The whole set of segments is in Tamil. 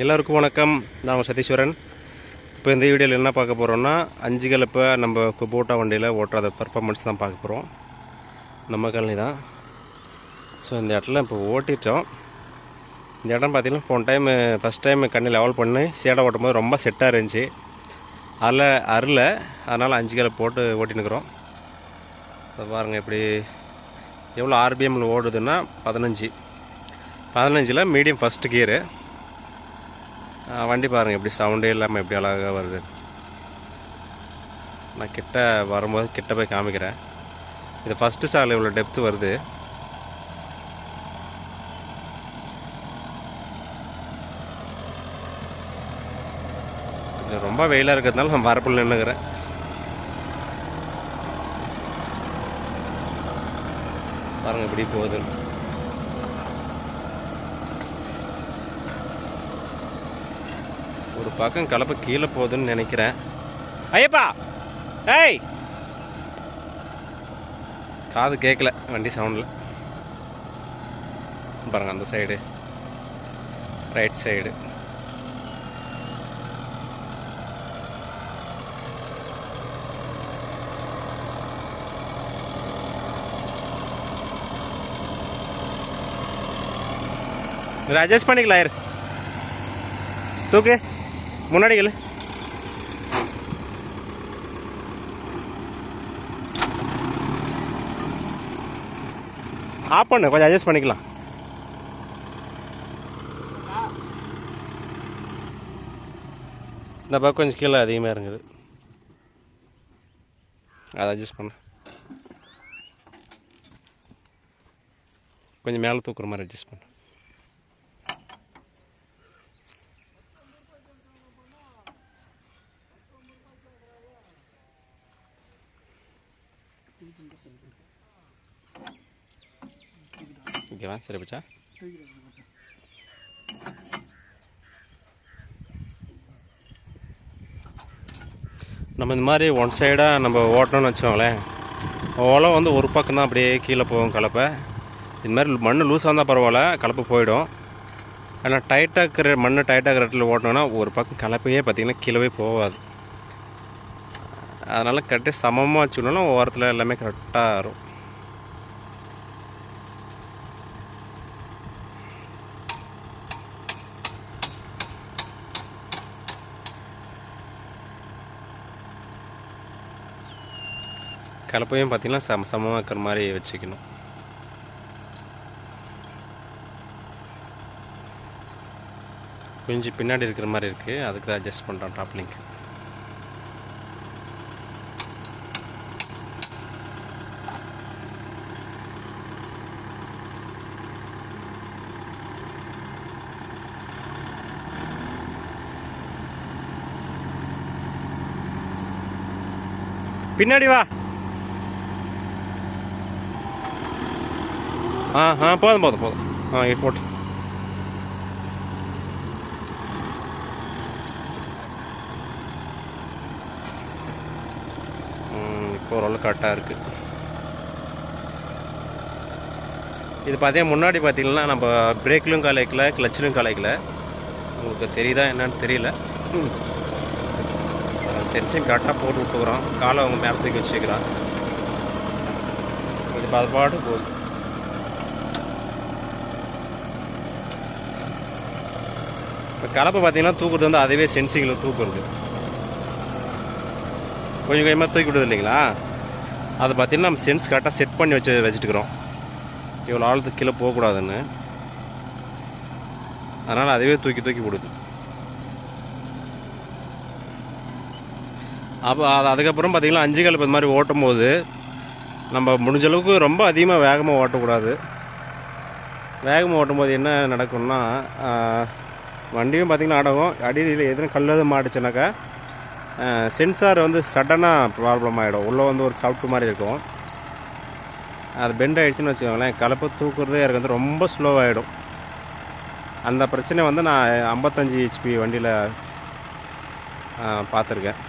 எல்லாருக்கும் வணக்கம். நான் உங்கள் சதீஸ்வரன். இப்போ இந்த வீடியோவில் என்ன பார்க்க போகிறோம்னா அஞ்சு கலப்பை நம்ம குபோட்டா வண்டியில் ஓட்டுறத பர்ஃபார்மன்ஸ் தான் பார்க்க போகிறோம் நம்ம காலனி தான். ஸோ இந்த இடத்துல இப்போ ஓட்டிட்டோம். இந்த இடம் பார்த்திங்கன்னா போன டைம் ஃபஸ்ட் டைம் கண்ணி லெவல் பண்ணி சேடை ஓட்டும் போது ரொம்ப செட்டாக இருந்துச்சு. அதில் அருள அதனால் அஞ்சு கலை போட்டு ஓட்டினுக்கிறோம் இப்போ பாருங்கள் இப்படி எவ்வளோ ஆர்பிஎம்மில் ஓடுதுன்னா பதினஞ்சு. பதினஞ்சில் மீடியம் ஃபஸ்ட்டு கியரு வண்டி பாருங்கள் எப்படி சவுண்டே இல்லாமல் எப்படி அழகாக வருது. நான் கிட்ட வரும்போது கிட்ட போய் காமிக்கிறேன். இது ஃபஸ்ட்டு சாலை இவ்வளோ டெப்த்து வருது. இது ரொம்ப வெயிலாக இருக்கிறதுனால நான் வரப்பில் நின்றுக்கிறேன் பாருங்கள் எப்படி போகுதுன்னு. ஒரு பக்கம் கலப்பை கீழே போகுதுன்னு நினைக்கிறேன். ஐயப்பா! ஏய்! காது கேட்கல வண்டி சவுண்டில் பாருங்க அந்த சைடு ரைட் சைடு இதை அட்ஜஸ்ட் பண்ணிக்கலாம் இரு. தூக்கு. முன்னாடி கேளு ஆஃப் பண்ணு கொஞ்சம் அட்ஜஸ்ட் பண்ணிக்கலாம். இந்த பக்கம் கொஞ்சம் கீழே அதிகமாக இருங்குது. அதை அட்ஜஸ்ட் பண்ண. கொஞ்சம் மேலே தூக்குற மாதிரி அட்ஜஸ்ட் பண்ணு. ஓகேவா சரி பிச்சா? நம்ம இந்த மாதிரி ஒன் சைடாக நம்ம ஓட்டணும்னு வச்சுக்கோங்களேன். ஓலம் வந்து ஒரு பக்கம் தான் அப்படியே கீழே போகும் கலப்பை. இது மாதிரி மண் லூஸாக இருந்தால் பரவாயில்ல கலப்பு போயிடும். ஆனால் டைட்டாக இருக்கிற மண் டைட்டாக இருக்கிற இடத்துல ஓட்டணும்னா ஒரு பக்கம் கலப்பையே பார்த்திங்கன்னா கீழவே போகாது. அதனால் கரெக்டாக சமமாக வச்சுக்கணும்னா ஓரத்தில் எல்லாமே கரெக்டாக வரும். கலப்பையும் பார்த்தீங்கன்னா சம சமமாக இருக்கிற மாதிரி வச்சுக்கணும். கொஞ்சம் பின்னாடி இருக்கிற மாதிரி இருக்குது அதுக்கு தான் அட்ஜஸ்ட் பண்ணுறோம் டாப் லிங்க் பின்னாடி வா. ஆ ஆ போதும் போதும் போதும். ஆ இது போட்டு. இப்போ ஓரளவு கரெக்டாக இருக்குது இது பார்த்தீங்கன்னா முன்னாடி பார்த்தீங்கன்னா நம்ம பிரேக்லையும் கலைக்கல கிளச்சிலும் கலைக்கல. உங்களுக்கு தெரியுதா என்னன்னு தெரியல. சென்சிங் கரெக்டாக போட்டு விட்டுக்கிறோம் காலை அவங்க மேப் தூக்கி வச்சுக்கிறான் இது அது போகுது இப்போ கலப்பை பார்த்தீங்கன்னா தூக்குறது வந்து அதுவே சென்சிங்கில் தூக்குறது. கொஞ்சம் கொஞ்சமாக தூக்கி விடுது இல்லைங்களா? அதை பார்த்தீங்கன்னா நம்ம சென்ஸ் கரெக்டாக செட் பண்ணி வச்சு வச்சுட்டுக்கிறோம். இவ்வளோ ஆழத்துக்கு கீழே போகக்கூடாதுன்னு. அதனால் அதுவே தூக்கி தூக்கி விடுது. அப்போ அது அதுக்கப்புறம் பார்த்தீங்கன்னா அஞ்சு கலப்பு இது மாதிரி ஓட்டும் போது நம்ம முடிஞ்ச அளவுக்கு ரொம்ப அதிகமாக வேகமாக ஓட்டக்கூடாது. வேகமாக ஓட்டும் போது என்ன நடக்கும்னா வண்டியும் பார்த்திங்கன்னா அடகும். அடியில் எதுவும் கல் எதுவும் மாட்டுச்சுனாக்கா சென்சார் வந்து சடனாக ப்ராப்ளம் ஆகிடும் உள்ளே வந்து ஒரு சாஃப்ட் மாதிரி இருக்கும். அது பெண்ட் ஆகிடுச்சுன்னு வச்சுக்கோங்களேன். கலப்பை தூக்குறதே எனக்கு வந்து ரொம்ப ஸ்லோவாகிடும் அந்த பிரச்சனை வந்து நான் ஐம்பத்தஞ்சு ஹெச்பி வண்டியில் பார்த்துருக்கேன்.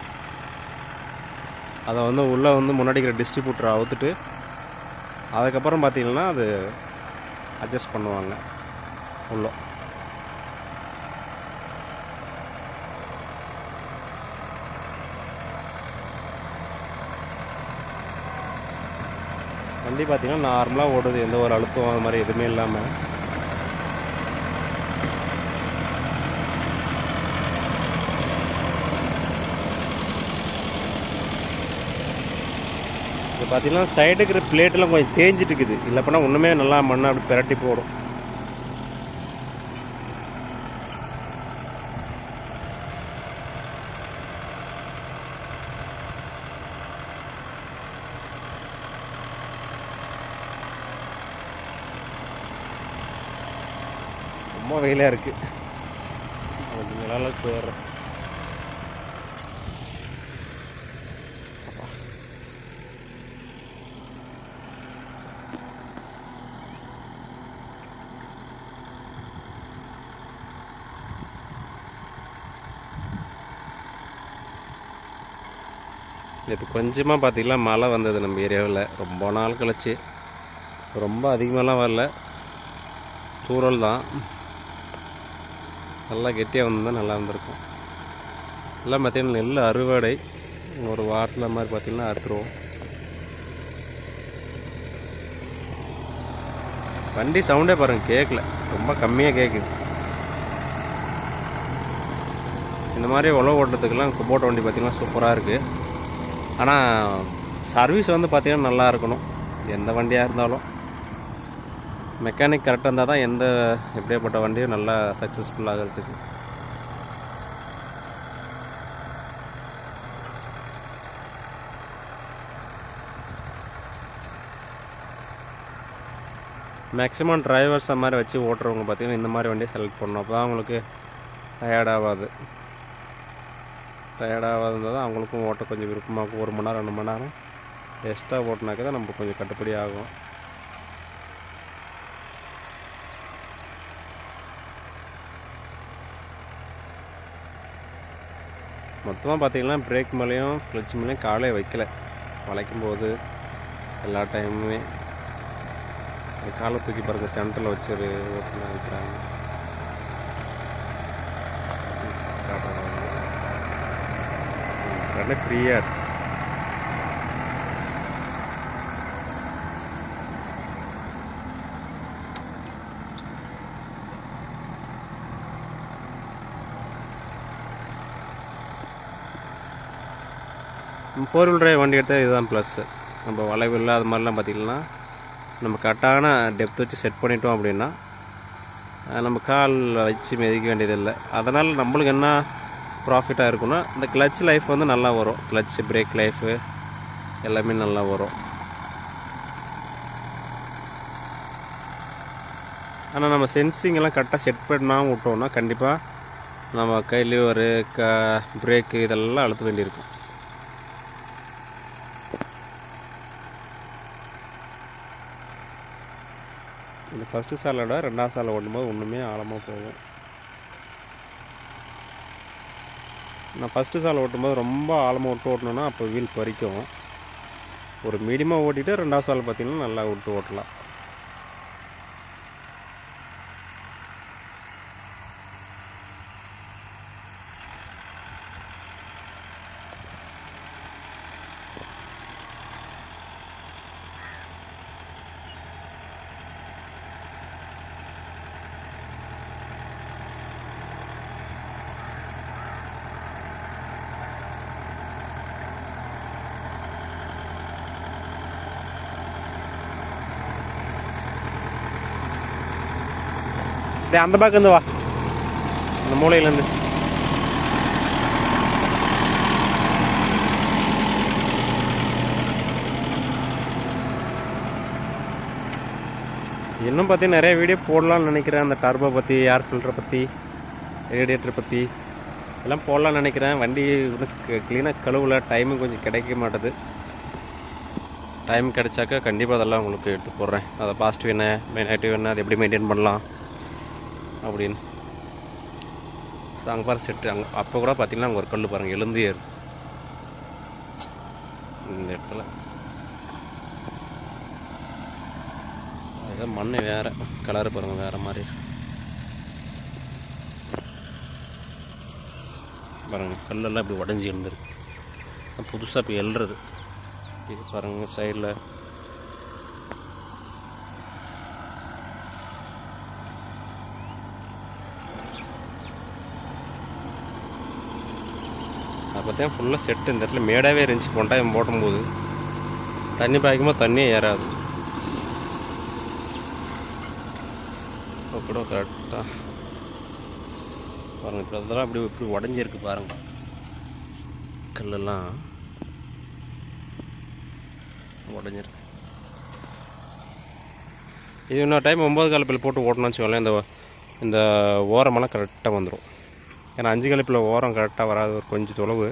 அதை வந்து உள்ளே வந்து முன்னாடி இருக்கிற டிஸ்ட்ரிபியூட்டரை அவுத்துட்டு அதுக்கப்புறம் பார்த்தீங்கன்னா அது அட்ஜஸ்ட் பண்ணுவாங்க. உள்ளே. வண்டி பார்த்திங்கன்னா நார்மலாக ஓடுது. எந்த ஒரு அழுத்தம் அது மாதிரி எதுவுமே இல்லாமல் இது பார்த்தீங்கன்னா சைடுக்கு பிளேட்டெல்லாம் கொஞ்சம் தேஞ்சிட்டு இருக்குது. இல்லை பண்ணால் ஒன்றுமே நல்லா மண்ணை அப்படி பிரட்டி போடும் ரொம்ப வெயிலாக இருக்குது கொஞ்சம் நிழலுக்கு போயிடுறேன். நேற்று கொஞ்சமாக பார்த்தீங்கன்னா மழை வந்தது நம்ம ஏரியாவில். ரொம்ப நாள் கழிச்சு. ரொம்ப அதிகமாகலாம் வரல. தூறல் தான். நல்லா கெட்டியாக வந்திருந்தா நல்லா இருந்திருக்கும். எல்லாம் பார்த்திங்கன்னா நெல் அறுவடை. ஒரு வாரத்தில் மாதிரி பார்த்தீங்கன்னா அறுத்துருவோம். வண்டி சவுண்டே பாருங்கள் கேட்கல ரொம்ப கம்மியாக கேட்குது இந்த மாதிரி உழவு ஓட்டுறதுக்கெல்லாம் போட்ட வண்டி பார்த்திங்கன்னா சூப்பராக இருக்குது ஆனால் சர்வீஸ் வந்து பார்த்திங்கன்னா நல்லா இருக்கணும். எந்த வண்டியாக இருந்தாலும். மெக்கானிக் கரெக்டாக இருந்தால் தான் எந்த எப்படியாப்பட்ட வண்டியும் நல்லா சக்ஸஸ்ஃபுல் ஆகிறதுக்கு. மேக்ஸிமம் டிரைவர்ஸ் அந்த மாதிரி வச்சு ஓட்டுறவங்க பார்த்தீங்கன்னா இந்த மாதிரி வண்டியை செலக்ட் பண்ணணும். அப்போ தான் அவங்களுக்கு டயர்ட் ஆகாது. இருந்தால் தான் அவங்களுக்கும் ஓட்ட கொஞ்சம் விருப்பமாக ஒரு மணி நேரம் ரெண்டு மணி நேரம் எக்ஸ்ட்ரா ஓட்டினாக்க தான் நம்ம கொஞ்சம் கட்டுப்படி ஆகும். மொத்தமாக பார்த்தீங்கன்னா பிரேக் மேலேயும் கிளச் மேலேயும் காலே வைக்கல. வளைக்கும் போது எல்லா டைமுமே காலை தூக்கி பாருங்கள் சென்டரில் வச்சு ஓட்டுனா வைக்கிறாங்க கடை ஃப்ரீயாக இருக்கு. ஃபோர் வீல் டிரைவ் வண்டி எடுத்தால் இதுதான் ப்ளஸ்ஸு நம்ம வளைவு இல்லை அது மாதிரிலாம் பார்த்திங்கன்னா நம்ம கரெக்டான டெப்த் வச்சு செட் பண்ணிட்டோம் அப்படின்னா நம்ம கால் வச்சு மிதிக்க வேண்டியதில்லை. அதனால் நம்மளுக்கு என்ன ப்ராஃபிட்டாக இருக்குன்னா இந்த கிளச் லைஃப் வந்து நல்லா வரும். கிளச் பிரேக் லைஃபு எல்லாமே நல்லா வரும். ஆனால் நம்ம சென்சிங்கெல்லாம் கரெக்டாக செட் பண்ணாமல் விட்டோம்னா கண்டிப்பாக நம்ம கை லிவரு க பிரேக்கு இதெல்லாம் அழுத்த வேண்டியிருக்கும். ஃபஸ்ட்டு சாலோட ரெண்டாவது சாலை ஓட்டும்போது ஒன்றுமே ஆழமாக போகும். நான் ஃபஸ்ட்டு சாலை ஓட்டும்போது ரொம்ப ஆழமாக விட்டு ஓட்டணுன்னா அப்போ வீல் பறிக்கும். ஒரு மீடியமாக ஓட்டிட்டு ரெண்டாவது சாலை பார்த்தீங்கன்னா நல்லா விட்டு ஓட்டலாம். அந்த பக்கம் இருந்து வா அந்த மூலையிலேருந்து இன்னும் பற்றி நிறைய வீடியோ போடலாம்னு நினைக்கிறேன் அந்த டர்போ பற்றி ஏர் ஃபில்டரை பற்றி ரேடியேட்டர் பற்றி எல்லாம் போடலாம்னு நினைக்கிறேன் வண்டி க்ளீனாக கழுவல டைமும் கொஞ்சம் கிடைக்க மாட்டுது டைம் கிடைச்சாக்கா கண்டிப்பாக அதெல்லாம் உங்களுக்கு எடுத்து போடுறேன் அதை பாசிட்டிவ் என்ன நெகட்டிவ் என்ன அதை எப்படி மெயின்டைன் பண்ணலாம் அப்படின்னு. ஸோ அங்கே பாரு செட்டு அங்கே அப்போ கூட பார்த்தீங்கன்னா அங்கே ஒரு கல் பாருங்கள் எழுந்து ஏறு இந்த இடத்துல. அதுதான் மண் வேறு கலரு பாருங்கள் வேறு மாதிரி. பாருங்கள் கல்லெல்லாம் இப்படி உடஞ்சி எழுந்துருக்கு. புதுசாக இப்போ எழுறது இது பாருங்கள் சைடில் பார்த்தீங்கன்னா ஃபுல்லாக செட்டு இந்த இடத்துல மேடாகவே இருந்துச்சு. கொண்டாயம் டைம் போடும்போது. தண்ணி பாய்க்கும்போது தண்ணியே ஏறாது. இப்போ கூட கரெக்டாக பாருங்கள் இப்போ அதெல்லாம் அப்படி இப்படி உடஞ்சிருக்கு பாருங்கள் கல்லெல்லாம் உடஞ்சிருக்கு. இது இன்னொரு டைம் ஒம்பது காலப்பில் போட்டு ஓட்டணும்னு வச்சுக்கோங்களேன். இந்த இந்த ஓரமெல்லாம் கரெக்டாக வந்துடும் ஏன்னா அஞ்சு கழிப்பில் ஓரம் கரெக்டாக வராது ஒரு கொஞ்சம் தொலைவு.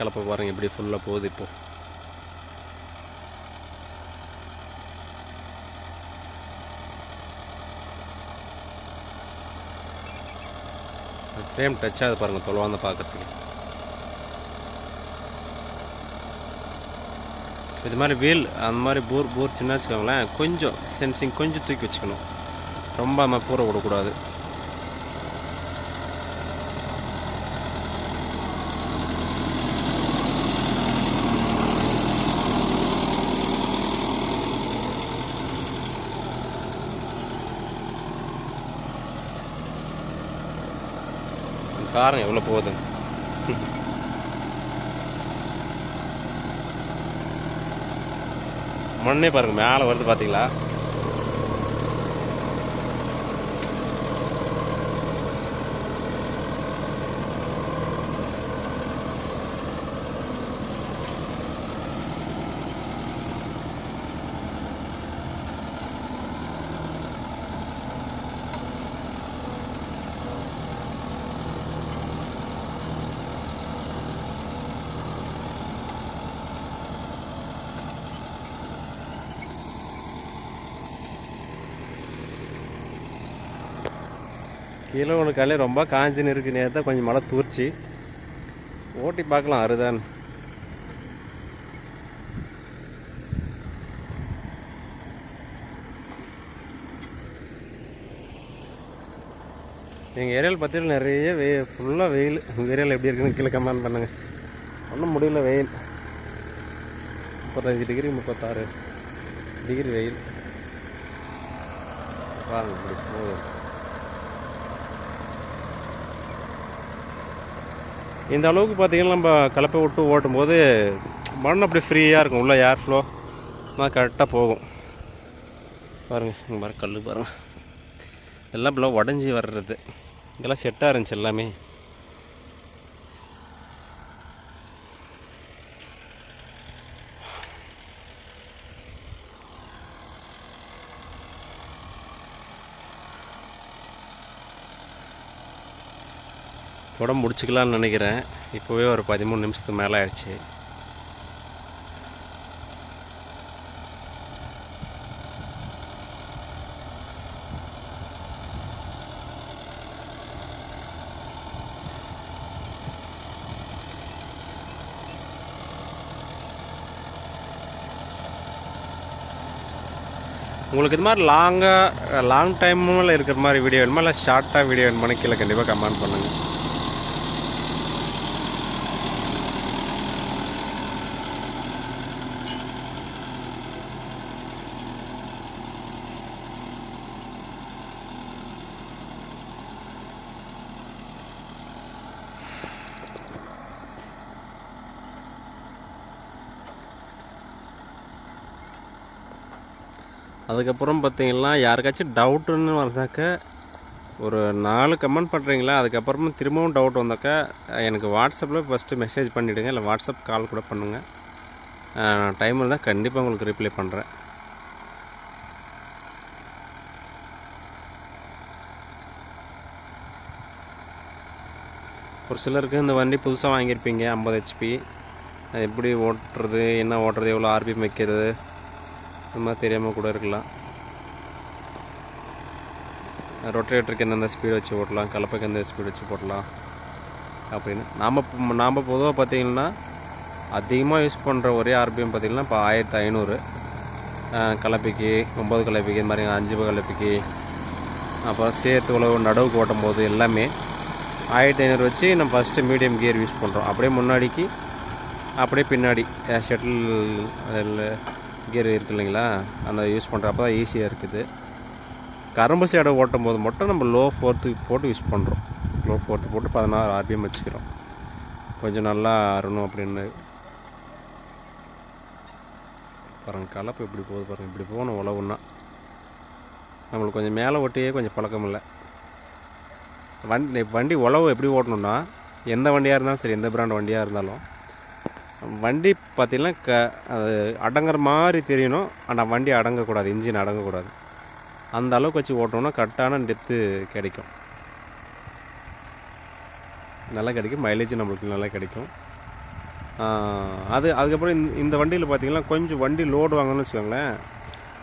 கலப்பை பாருங்கள் இப்படி ஃபுல்லாக போகுது இப்போ. ஃப்ரேம் டச் ஆகுது பாருங்கள் தொலைவாந்த பார்க்கறதுக்கு இது மாதிரி வீல் அந்த மாதிரி போர் பூர் சின்ன வச்சுக்கோங்களேன் கொஞ்சம் சென்சிங் கொஞ்சம் தூக்கி வச்சுக்கணும். ரொம்ப நம்ம பூரை விடக்கூடாது. பாருங்க எவ்வளோ போகுது? மண்ணே பாருங்க மேலே வருது பார்த்தீங்களா கீழே ஒன்று காலே ரொம்ப காஞ்சின்னு இருக்கு. நேரத்தை கொஞ்சம் மழை தூர்ச்சி. ஓட்டி பார்க்கலாம் அருதான் எங்கள் ஏரியாவில் பார்த்தீங்கன்னா நிறைய வெயில் ஃபுல்லாக வெயில். உங்கள் ஏரியாவில் எப்படி இருக்குன்னு கீழே கமெண்ட் பண்ணுங்கள் ஒன்றும் முடியல வெயில். முப்பத்தஞ்சு டிகிரி முப்பத்தாறு டிகிரி வெயில். வாங்க இப்படி இந்த அளவுக்கு பார்த்திங்கன்னா நம்ம கலப்பை விட்டு ஓட்டும் போது மண் அப்படி ஃப்ரீயாக இருக்கும். உள்ளே ஏர் ஃப்ளோ தான் கரெக்டாக போகும். பாருங்கள் இங்கே பாருங்கள் கல் பாருங்கள் எல்லாம் இப்படிலாம் உடஞ்சி வர்றது. இதெல்லாம் செட்டாக இருந்துச்சு எல்லாமே. கூட முடிச்சுக்கலான்னு நினைக்கிறேன். இப்போவே ஒரு பதிமூணு நிமிஷத்துக்கு மேலே ஆயிடுச்சு. உங்களுக்கு இது மாதிரி லாங்காக லாங் டைமில் இருக்கிற மாதிரி வீடியோ வேணுமா? இல்லை ஷார்ட்டாக வீடியோ வேணுமான்னு கீழே கண்டிப்பாக கமெண்ட் பண்ணுங்கள் அதுக்கப்புறம் பார்த்தீங்கன்னா யாருக்காச்சும் டவுட்டுன்னு வந்தாக்க ஒரு நாலு கமெண்ட் பண்ணுறீங்களா அதுக்கப்புறமா திரும்பவும் டவுட் வந்தாக்கா எனக்கு வாட்ஸ்அப்பில் ஃபஸ்ட்டு மெசேஜ் பண்ணிவிடுங்க இல்லை வாட்ஸ்அப் கால் கூட பண்ணுங்கள் டைம் இருந்தால் கண்டிப்பாக உங்களுக்கு ரிப்ளை பண்ணுறேன் ஒரு சிலருக்கு இந்த வண்டி புதுசாக வாங்கியிருப்பீங்க ஐம்பது ஹெச்பி அது எப்படி ஓட்டுறது என்ன ஓட்டுறது எவ்வளோ ஆர்பிஎம் வைக்கிறது இந்த மாதிரி தெரியாமல் கூட இருக்கலாம். ரொட்டேட்டருக்கு எந்தெந்த ஸ்பீடு வச்சு ஓட்டலாம் கலப்பைக்கு எந்த ஸ்பீடு வச்சு போடலாம் அப்படின்னு. நாம் நாம் பொதுவாக பார்த்திங்கன்னா அதிகமாக யூஸ் பண்ணுற ஒரே ஆர்பிஎம் பார்த்திங்கன்னா இப்போ ஆயிரத்தி ஐநூறு. கலப்பிக்கு ஒம்பது கலப்பிக்கு இந்த மாதிரி அஞ்சு கலப்பிக்கு அப்புறம் சேர்த்து உழவு நடவுக்கு ஓட்டும் போது எல்லாமே ஆயிரத்தி ஐநூறு வச்சு நம்ம ஃபஸ்ட்டு மீடியம் கியர் யூஸ் பண்ணுறோம் அப்படியே முன்னாடிக்கு அப்படியே பின்னாடி ஷட்டில் கியர் இருக்கு இல்லைங்களா? அந்த யூஸ் பண்ணுறப்ப தான் ஈஸியாக இருக்குது. கரும்பு சேடை ஓட்டும் போது மட்டும் நம்ம லோ ஃபோர்த்து போட்டு யூஸ் பண்ணுறோம் லோ ஃபோர்த்து போட்டு பதினாறு ஆர்பிஎம் வச்சுக்கிறோம். கொஞ்சம் நல்லா அறணும் அப்படின்னு. பாருங்கள் கலப்பு இப்படி போகுது பாருங்கள் இப்படி போகணும் உழவுன்னா. நம்மளுக்கு கொஞ்சம் மேலே ஓட்டியே கொஞ்சம் பழக்கம் இல்லை. வண்டி வண்டி உழவு எப்படி ஓட்டணும்னா எந்த வண்டியாக இருந்தாலும் சரி எந்த பிராண்ட் வண்டியாக இருந்தாலும் வண்டி பார்த்திங்கன்னா க அது அடங்குற மாதிரி தெரியணும். ஆனால் வண்டி அடங்கக்கூடாது இன்ஜின் அடங்கக்கூடாது. அந்த அளவுக்கு வச்சு ஓட்டணும்னா கரெக்டான டெப்த்து கிடைக்கும். நல்லா கிடைக்கும். மைலேஜ் நம்மளுக்கு நல்லா கிடைக்கும். அது அதுக்கப்புறம் இந்த இந்த வண்டியில் பார்த்தீங்கன்னா கொஞ்சம் வண்டி லோடு வாங்கணும்னு வச்சுக்கோங்களேன்.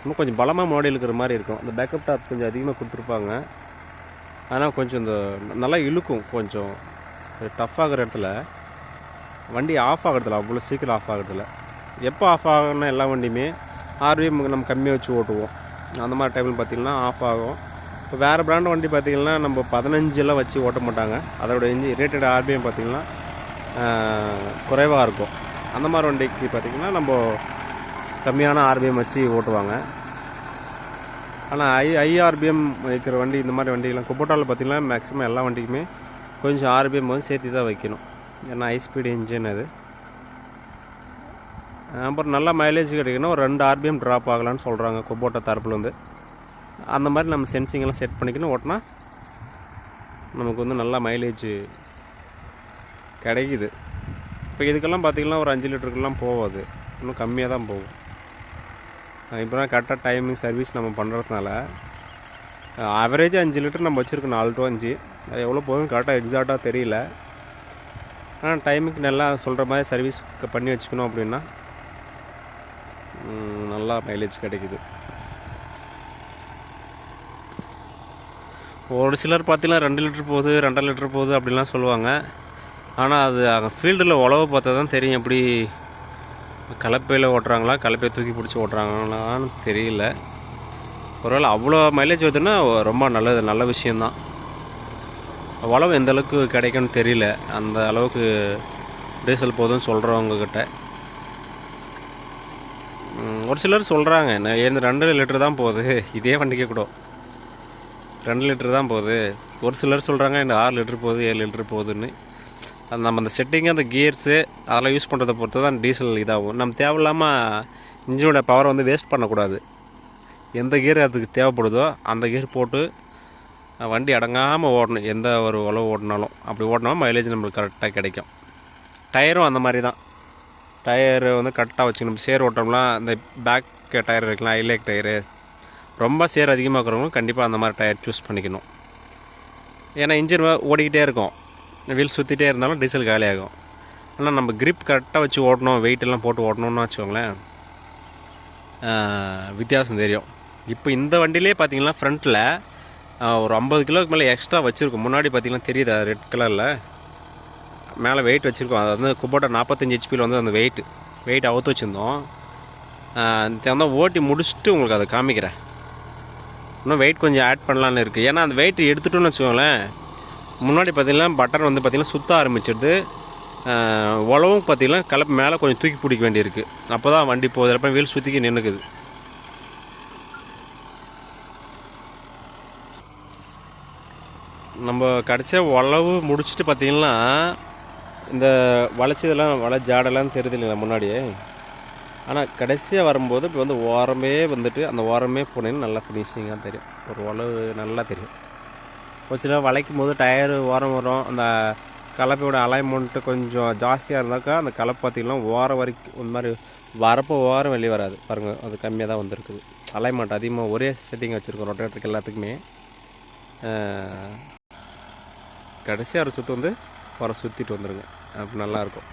இன்னும் கொஞ்சம் பலமாக மாடல் இருக்கிற மாதிரி இருக்கும். அந்த பேக்கப் டாப் கொஞ்சம் அதிகமாக கொடுத்துருப்பாங்க. ஆனால் கொஞ்சம் இந்த நல்லா இழுக்கும் கொஞ்சம். டஃப் ஆகிற இடத்துல. வண்டி ஆஃப் ஆகிறதில்ல அவ்வளோ சீக்கிரம் ஆஃப் ஆகிறதில்ல. எப்போ ஆஃப் ஆகணும்னா எல்லா வண்டியுமே ஆர்பிஎம் நம்ம கம்மியாக வச்சு ஓட்டுவோம். அந்த மாதிரி டைமில் பார்த்திங்கன்னா ஆஃப் ஆகும். இப்போ வேறு பிராண்ட் வண்டி பார்த்திங்கன்னா நம்ம பதினஞ்செல்லாம் வச்சு ஓட்ட மாட்டாங்க. அதோட இஞ்சி ரேட்டட் ஆர்பிஎம் பார்த்திங்கன்னா குறைவாக இருக்கும். அந்த மாதிரி வண்டிக்கு பார்த்திங்கன்னா நம்ம கம்மியான ஆர்பிஎம் வச்சு ஓட்டுவாங்க. ஆனால் ஐ ஐஆர்பிஎம் வைக்கிற வண்டி இந்த மாதிரி வண்டிகள்லாம் குப்போட்டாவில் பார்த்திங்கன்னா மேக்ஸிமம் எல்லா வண்டிக்குமே கொஞ்சம் ஆர்பிஎம் வந்து சேர்த்து தான் வைக்கணும். ஏன்னா ஹை ஸ்பீடு இன்ஜின் அது. அப்புறம் நல்லா மைலேஜ் கிடைக்கணும். ஒரு ரெண்டு ஆர்பிஎம் ட்ராப் ஆகலான்னு சொல்கிறாங்க குபோட்டா தரப்பில் வந்து அந்த மாதிரி நம்ம சென்சிங்கெல்லாம் செட் பண்ணிக்கணும். ஓட்டினா நமக்கு வந்து நல்லா மைலேஜ் கிடைக்குது. இப்போ இதுக்கெல்லாம் பார்த்திங்கன்னா ஒரு அஞ்சு லிட்டருக்கெல்லாம் போகாது. இன்னும் கம்மியாக தான் போகும். இப்போலாம் கரெக்டாக டைமிங் சர்வீஸ் நம்ம பண்ணுறதுனால ஆவரேஜ் அஞ்சு லிட்டர் நம்ம வச்சுருக்கோம். நாலு டு அஞ்சு. அது எவ்வளோ போகுதுன்னு கரெக்டாக எக்ஸாக்டாக தெரியல. ஆனால் டைமுக்கு நல்லா சொல்கிற மாதிரி சர்வீஸ் பண்ணி வச்சுக்கணும் அப்படின்னா நல்லா மைலேஜ் கிடைக்குது. ஒரு சிலர் பார்த்தீங்கன்னா ரெண்டு லிட்டர் போகுது ரெண்டரை லிட்டர் போகுது அப்படிலாம் சொல்லுவாங்க. ஆனால் அது அங்கே ஃபீல்டில் உழவு பார்த்தா தான் தெரியும் எப்படி கலப்பையில் ஓட்டுறாங்களா கலப்பையை தூக்கி பிடிச்சி ஓட்டுறாங்களான்னு தெரியல. ஒருவேளை அவ்வளோ மைலேஜ் வருதுன்னா ரொம்ப நல்லது நல்ல விஷயந்தான் வளம் எந்த அளவுக்கு கிடைக்கும்னு தெரியல. அந்த அளவுக்கு டீசல் போதும்னு சொல்கிறவங்கக்கிட்ட ஒரு சிலர் சொல்கிறாங்க நான் இந்த ரெண்டு லிட்டர் தான் போகுது? இதே வண்டிக்கே கூட. ரெண்டு லிட்டர் தான் போகுது. ஒரு சிலர் சொல்கிறாங்க இந்த ஆறு லிட்டர் போகுது ஏழு லிட்டர் போகுதுன்னு. நம்ம அந்த செட்டிங்கு அந்த கியர்ஸு அதெல்லாம் யூஸ் பண்ணுறத பொறுத்து தான் டீசல் இதாகும். நம்ம தேவையில்லாமல் இன்ஜினோட பவரை வந்து வேஸ்ட் பண்ணக்கூடாது. எந்த கியர் அதுக்கு தேவைப்படுதோ அந்த கியர் போட்டு வண்டி அடங்காமல் ஓடணும் எந்த ஒரு உழவு ஓடினாலும். அப்படி ஓடினாலும் மைலேஜ் நம்மளுக்கு கரெக்டாக கிடைக்கும். டயரும் அந்த மாதிரி தான். டயர் வந்து கரெக்டாக வச்சுக்கணும். சேர் ஓட்டம்லாம் இந்த பேக் டயர் இருக்கலாம் ஐலேக் டயரு ரொம்ப சேர் அதிகமாக இருக்கிறவங்களும் கண்டிப்பாக அந்த மாதிரி டயர் சூஸ் பண்ணிக்கணும். ஏன்னா இன்ஜின் ஓடிக்கிட்டே இருக்கும். வீல் சுற்றிட்டே இருந்தாலும் டீசல் காலியாகும். ஆனால் நம்ம கிரிப் கரெக்டாக வச்சு ஓட்டணும் வெயிட்டெல்லாம் எல்லாம் போட்டு ஓட்டணும்னு வச்சுக்கோங்களேன். வித்தியாசம் தெரியும். இப்போ இந்த வண்டியிலே பார்த்தீங்கன்னா ஃப்ரண்ட்டில் ஒரு ஐம்பது கிலோக்கு மேலே எக்ஸ்ட்ரா வச்சுருக்கோம். முன்னாடி பார்த்தீங்கன்னா தெரியுதா ரெட் கலரில் மேலே வெயிட் வச்சுருக்கோம். அது வந்து குப்போட்டா நாற்பத்தஞ்சு ஹெச்பியில் வந்து அந்த வெயிட் வெயிட் அவுத்து வச்சுருந்தோம். வந்து ஓட்டி முடிச்சுட்டு உங்களுக்கு அதை காமிக்கிறேன். இன்னும் வெயிட் கொஞ்சம் ஆட் பண்ணலான்னு இருக்குது ஏன்னா அந்த வெயிட் எடுத்துட்டோன்னு வச்சுக்கோங்களேன் முன்னாடி பார்த்திங்கன்னா பட்டன் வந்து பார்த்திங்கன்னா சுத்த ஆரம்பிச்சிடுது உழவும் பார்த்திங்கன்னா கலப்பு மேலே கொஞ்சம் தூக்கி பிடிக்க வேண்டியிருக்கு. அப்போ தான் வண்டி போகுது. வீல் சுற்றிக்கி நின்றுக்குது நம்ம கடைசியாக உழவு முடிச்சுட்டு பார்த்தீங்கன்னா இந்த வளைச்சதெல்லாம் வளை ஜாடெல்லாம் தெரியுது இல்லைங்களா முன்னாடியே? ஆனால் கடைசியாக வரும்போது இப்போ வந்து ஓரமே வந்துட்டு அந்த ஓரமே போனேன்னு நல்லா ஃபினிஷிங்காக தெரியும். ஒரு உழவு நல்லா தெரியும். ஒரு சில வளைக்கும் போது டயர் ஓரம் வரும். அந்த கலப்பையோட அலைன்மெண்ட்டு கொஞ்சம் ஜாஸ்தியாக இருந்தாக்கா அந்த கலப்பு பார்த்திங்கன்னா ஓரம் வரைக்கும் இந்த மாதிரி வரப்போ ஓரம் வெளியே வராது. பாருங்கள் அது கம்மியாக தான் வந்திருக்குது அலைன்மெண்ட் அதிகமாக ஒரே செட்டிங் வச்சுருக்கோம் ரொட்டேட்டருக்கு எல்லாத்துக்குமே. கடைசியாக ஒரு சுற்று வந்து வர சுற்றிட்டு வந்துடுங்க அப்போ நல்லாயிருக்கும்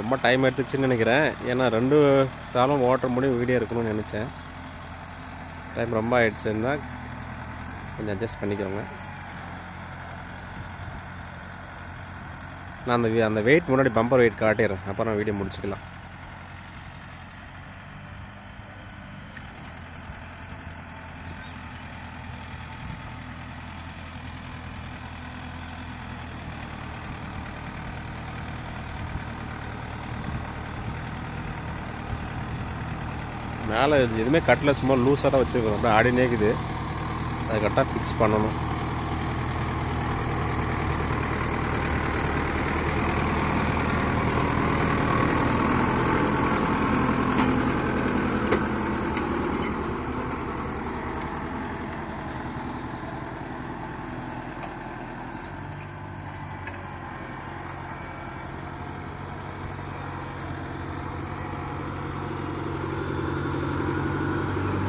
ரொம்ப டைம் எடுத்துச்சுன்னு நினைக்கிறேன். ஏன்னா ரெண்டு சாலும் ஓட்டுற முடியும் வீடியோ இருக்கணும்னு நினச்சேன். டைம் ரொம்ப ஆயிடுச்சுன்னா கொஞ்சம் அட்ஜஸ்ட் பண்ணிக்கோங்க. நான் அந்த அந்த வெயிட் முன்னாடி பம்பர் வெயிட் காட்டிடுறேன். அப்புறம் வீடியோ முடிச்சுக்கலாம். மேலே எதுவுமே கட்டில் சும்மா லூஸாக தான் வச்சுருக்கோம் அப்படியே ஆடினே இருக்குது. அதை கரெக்டாக ஃபிக்ஸ் பண்ணணும்.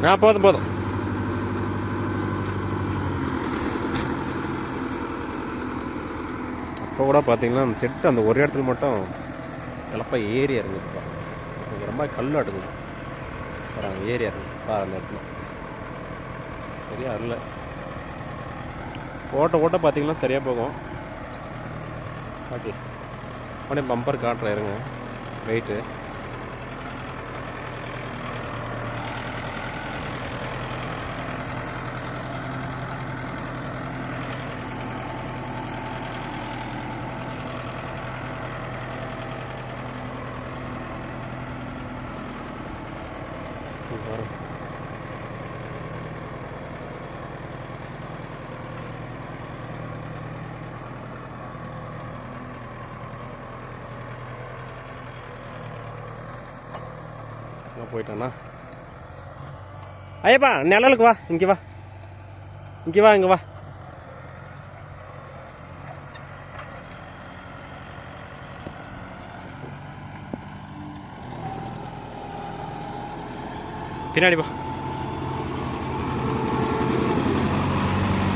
ஆ போதும் போதும். அப்போ கூட பார்த்தீங்கன்னா அந்த செட்டு அந்த ஒரு இடத்துல மட்டும் கிளப்பா ஏறி இறங்குதுப்பா எனக்கு ரொம்ப கல் அடுக்குது. பாருங்க ஏறி இறங்கு பாரு அந்த இடத்துல. சரியா இல்லை ஓட்ட ஓட்ட பார்த்தீங்கன்னா சரியாக போகும். ஓகே உடனே பம்பர் காட்டுறேன் இருங்க. வெயிட்டு வரும் எங்க போயிட்டானா ஐயப்பா நிழலுக்கு வா இங்கே வா இங்கே வா இங்கே வா பின்னாடி வா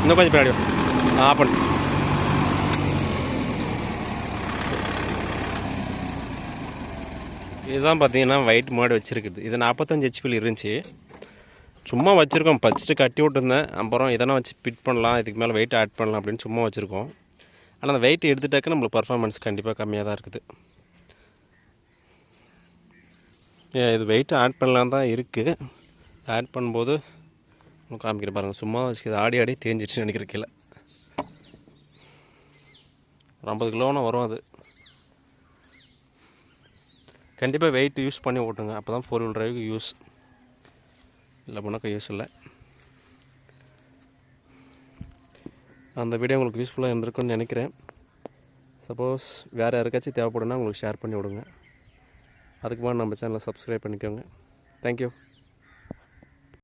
இன்னும் கொஞ்சம் பின்னாடி வா ஆ பண்ணு இதுதான் பார்த்தீங்கன்னா ஒயிட் மாடு வச்சுருக்குது. இது நாற்பத்தஞ்சு ஹெச்பியில் இருந்துச்சு. சும்மா வச்சுருக்கோம். ஃபஸ்ட்டு கட்டி விட்டுருந்தேன். அப்புறம் இதெல்லாம் வச்சு பிட் பண்ணலாம். இதுக்கு மேலே வெயிட் ஆட் பண்ணலாம் அப்படின்னு சும்மா வச்சுருக்கோம். ஆனால் அந்த வெயிட் எடுத்துட்டாக்க நம்மளுக்கு பர்ஃபார்மன்ஸ் கண்டிப்பாக கம்மியாக தான் இருக்குது. இது வெயிட் ஆட் பண்ணலாம் தான் இருக்குது ஆட் பண்ணும்போது காமிக்கிற பாருங்கள் சும்மா வச்சுக்கிது ஆடி ஆடி தேஞ்சிடுச்சுன்னு நினைக்கிற கீழே. ஒரு ஐம்பது கிலோனா வரும் அது. கண்டிப்பாக வெயிட் யூஸ் பண்ணி ஓட்டுங்க. அப்போ தான் ஃபோர் வீல் டிரைவுக்கு யூஸ் இல்லை பண்ணாக்க யூஸ் இல்லை. அந்த வீடியோ உங்களுக்கு யூஸ்ஃபுல்லாக இருந்திருக்குன்னு நினைக்கிறேன். சப்போஸ் வேறு யாருக்காச்சும் தேவைப்படுனா உங்களுக்கு ஷேர் பண்ணி விடுங்க. அதுக்கு முன்னாடி நம்ம சேனலை சப்ஸ்கிரைப் பண்ணிக்கோங்க. தேங்க்யூ